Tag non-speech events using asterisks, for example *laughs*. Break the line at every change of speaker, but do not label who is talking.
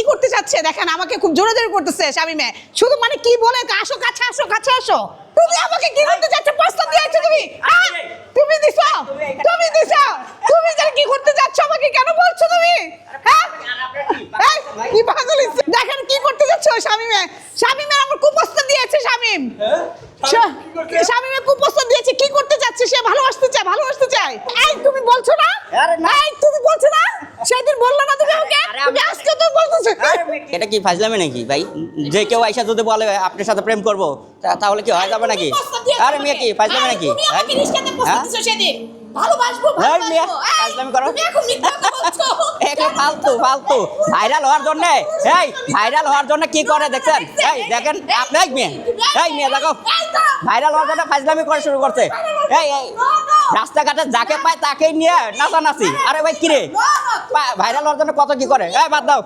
চাচ্ছে? দেখেন আমাকে খুব জোরে জোরে করতেছে শামিমে শুধু মানে কি বলে? আসো কাছে আসো কাছে আসো। তুমি আমাকে কি করতে চাচ্ছ? প্রস্তাব দিয়েছ তুমি? হ্যাঁ? তুমি দিছো? তুমি দিছো? তুমি যে কি করতে যাচ্ছ আমাকে কেন বলছো তুমি? হ্যাঁ? কি পাগল? দেখেন কি করতে যাচ্ছ শামিমে শামিমে আমার কুপ্রস্তাব দিয়েছে শামিম শা- শামিমে কুপ্রস্তাব দিয়েছে কি করতে যাচ্ছে সে? ভালোবাসতে চায় ভালোবাসতে চায়। এই তুমি বলছো না। এই তুমি বলছো না সেদিন বলল না তুমি আমাকে তুমি আজকে তো বলতেছো
এটা কি ফাজলামি নাকি? ভাই যে কেউ আইসা যদি বলে আপনার সাথে প্রেম করব তাহলে কি হয়ে যাবে নাকি? আরে মেয়ে কি ফাজলামি নাকি?
তুমি
হ্যাঁ? হ্যাঁ? *laughs* ভাইরাল হওয়ার জন্য। এই ভাইরাল হওয়ার জন্য কি করে দেখছেন? এই দেখেন আপনি এই মেয়ে এই মেয়ে দেখো। ভাইরাল হওয়ার জন্য ফাজলামি করে শুরু করছে। এই এই রাস্তাঘাটে যাকে পায় তাকেই নিয়ে নাচানাচি। আরে ভাই কিরে? ভাইরাল হওয়ার জন্য কত কি করে? এই বাদ দাও।